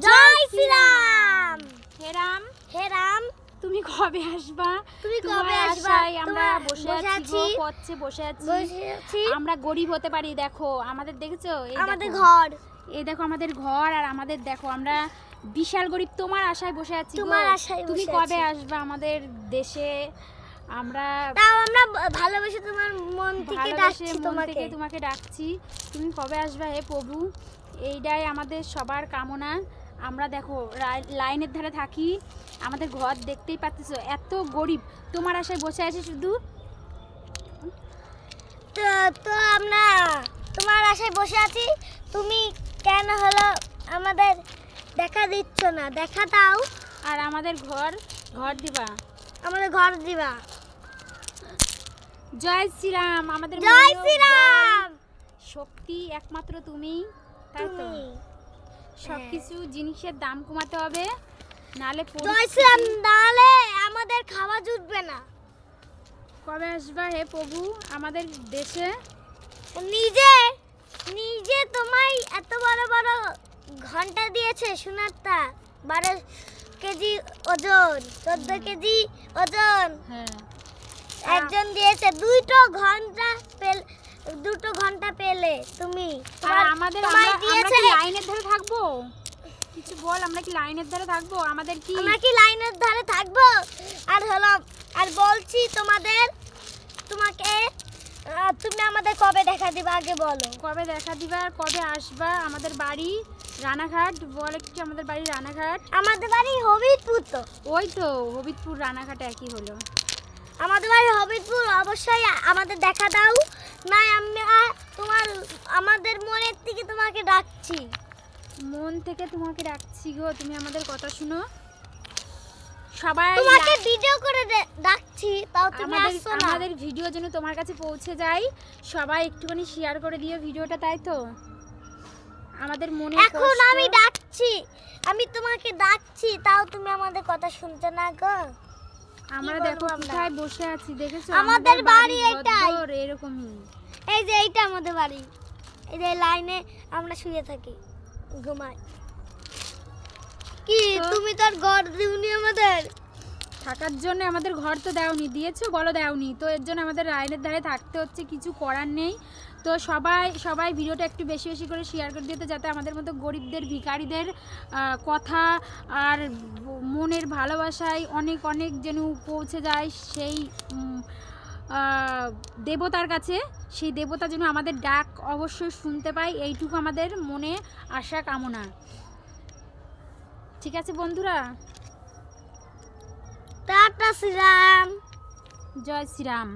জয় শ্রীরাম হে রাম। হে রাম তুমি কবে আসবা? তুমি কবে আসবা? আমরা বসে আছি পথে বসে আছি। আমরা গরিব হতে পারি দেখো। আমাদের দেখেছ? এই আমাদের ঘর। এই দেখো আমাদের ঘর আর আমাদের দেখো আমরা বিশাল গরিব। তোমার আশায় বসে আছি তোমার আশায় তুমি কবে আসবা আমাদের দেশে? আমরা তাও আমরা ভালোবেসে তোমার মন থেকে ডাকছি তোমাকে। তোমাকে ডাকছি। তুমি কবে আসবা হে প্রভু? এইটাই আমাদের সবার কামনা। আমরা দেখো লাইনের ধারে থাকি আমাদের ঘর দেখতেই পাচ্ছো এত গরিব। তোমার আশায় বসে আছে শুধু। তো তো আমরা তোমার আশায় বসে আছি তুমি কেন হলো আমাদের দেখা দিচ্ছ না? দেখা দাও। আর আমাদের ঘর ঘর দিবা। আমাদের ঘর দিবা। জয় শ্রীরাম আমাদের জয় শ্রীরাম! শক্তি একমাত্র তুমি তাই তো? তুমি। সবকিছু জিনিসের দাম কমাতে হবে নালে নাহলে আমাদের খাওয়া জুটবে না। কবে আসবা হে প্রভু? আমাদের দেশে? নিজে নিজে তোমায় এত বড় বড় ঘণ্টা দিয়েছে সোনারটা বারো কেজি ওজন চোদ্দ কেজি ওজন। হ্যাঁ। একজন দিয়েছে দুটো ঘণ্টা পেল দুটো ঘণ্টা পেলে তুমি। আর আমাদের কি লাইনের ধারে থাকব? কিছু বল আমরা কি লাইনের ধারে থাকব? আমাদের কি আমরা কি লাইনের ধারে থাকব? আর হলো আর বলছি তোমাদের তোমাকে তুমি আমাদের কবে দেখা দিবা আগে বলো। কবে দেখা দিবা আর কবে আসবা? আমাদের বাড়ি রানাঘাট বলে একটু আমাদের বাড়ি রানাঘাট। আমাদের বাড়ি হবিবপুর তো। ওই তো হবিদপুর রানাঘাট একই হলো। আমাদের বাড়ি হবিবপুর অবশ্যই আমাদের দেখা দাও। না আমরা তোমার আমাদের মনের থেকে তোমাকে ডাকছি। মন থেকে তোমাকে ডাকছি গো তুমি আমাদের কথা শুনো। সবাই তোমাকে ভিডিও করে ডাকছি তাও তুমি আসছো না। আমাদের ভিডিও যেন তোমার কাছে পৌঁছে যায় সবাই একটুখানি শেয়ার করে দিও ভিডিওটা তাই তো? আমাদের মনে এখন আমি ডাকছি আমি তোমাকে ডাকছি তাও তুমি আমাদের কথা শুনতে না গো। আমরা দেখো আমরা? কোথায় বসে আছি দেখেছ? আমাদের বাড়ি এটাই। এরকমই। এই যে এইটা আমাদের বাড়ি। এই যে লাইনে আমরা শুয়ে থাকি ঘুমাই। কি তুমি তো আর ঘর দিওনি আমাদের থাকার জন্য আমাদের ঘর তো দেওনি দিয়েছ বলো দেওনি। তো এর জন্য আমাদের লাইনের ধারে থাকতে হচ্ছে কিছু করার নেই। তো সবাই সবাই ভিডিওটা একটু বেশি বেশি করে শেয়ার করে দিতে যাতে আমাদের মতো গরিবদের ভিখারিদের আহ, কথা আর মনের ভালোবাসায় অনেক অনেক যেন পৌঁছে যায় সেই দেবতার কাছে। সেই দেবতা যেন আমাদের ডাক অবশ্যই শুনতে পাই এইটুকু আমাদের মনে আশা কামনা। ঠিক আছে বন্ধুরা? টাটা শ্রীরাম। জয় শ্রীরাম।